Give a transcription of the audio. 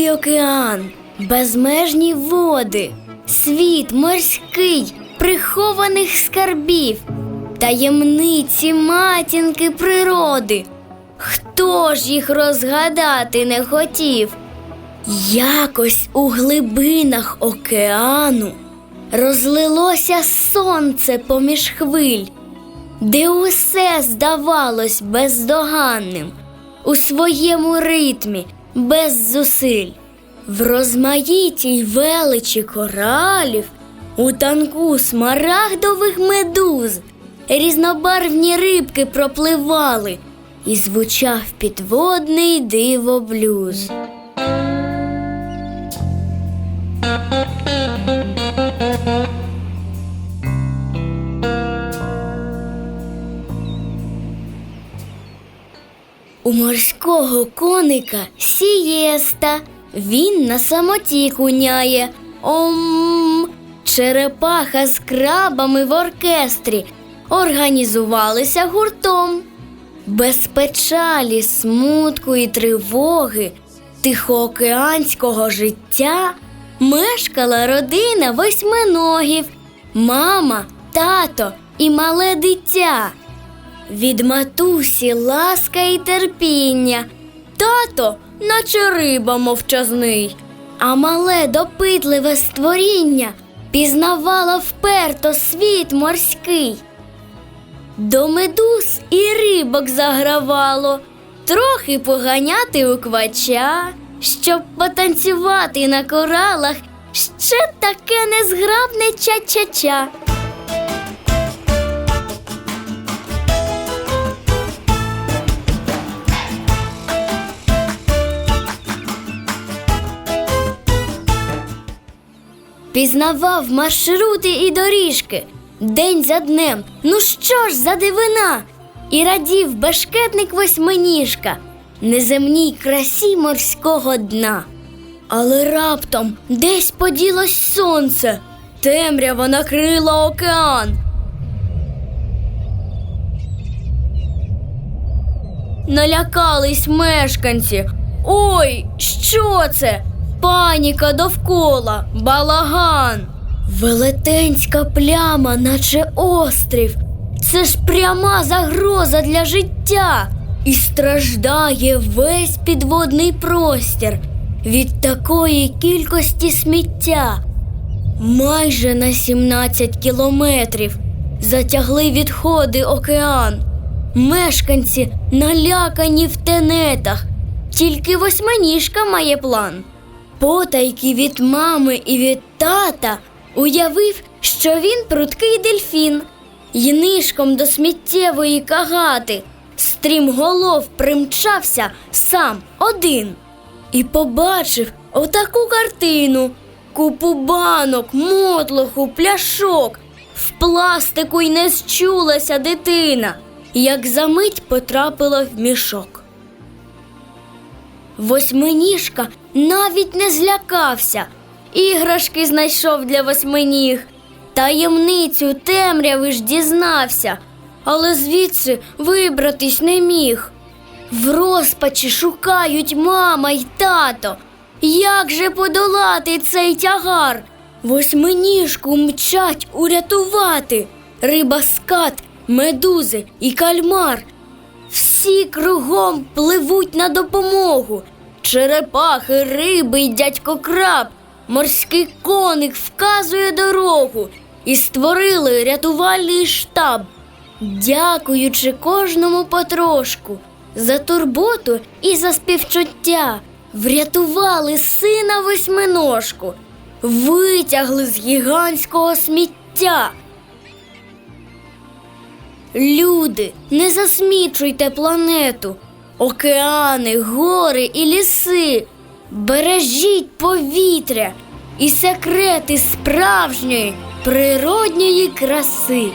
Великий океан, безмежні води, світ морський, прихованих скарбів, таємниці матінки природи. Хто ж їх розгадати не хотів? Якось у глибинах океану розлилося сонце поміж хвиль, де усе здавалось бездоганним, у своєму ритмі, без зусиль, в розмаїтій величі коралів, у танку смарагдових медуз, різнобарвні рибки пропливали, і звучав підводний дивоблюз. У морського коника сієста, він на самоті куняє. Ом, черепаха з крабами в оркестрі організувалися гуртом. Без печалі, смутку і тривоги тихоокеанського життя мешкала родина восьминогів, мама, тато і мале дитя. Від матусі ласка і терпіння, тато, наче риба мовчазний, а мале допитливе створіння пізнавало вперто світ морський. До медуз і рибок загравало, трохи поганяти у квача, щоб потанцювати на коралах ще таке незграбне ча-ча-ча. Пізнавав маршрути і доріжки день за днем. Ну що ж за дивина? І радів бешкетник восьминіжка неземній красі морського дна. Але раптом десь поділось сонце, темрява накрила океан. Налякались мешканці. Ой, що це? Паніка довкола, балаган. Велетенська пляма, наче острів. Це ж пряма загроза для життя. І страждає весь підводний простір від такої кількості сміття. Майже на 17 кілометрів затягли відходи океан. Мешканці налякані в тенетах, тільки восьминіжка має план. Потайки від мами і від тата уявив, що він пруткий дельфін, й нишком до сміттєвої кагати стрімголов примчався сам один і побачив отаку картину: купу банок, мотлоху, пляшок. В пластику й не счулася дитина, як за мить потрапила в мішок. Восьминіжка навіть не злякався, іграшки знайшов для восьминіг, таємницю темряви ж дізнався, але звідси вибратись не міг. В розпачі шукають мама й тато. Як же подолати цей тягар? Восьминіжку мчать урятувати. Риба скат, медузи і кальмар. Всі кругом пливуть на допомогу. Черепахи, риби й дядько краб. Морський коник вказує дорогу і створили рятувальний штаб, дякуючи кожному потрошку за турботу і за співчуття. Врятували сина восьминожку, витягли з гігантського сміття. Люди, не засмічуйте планету, океани, гори і ліси. Бережіть повітря і секрети справжньої природньої краси.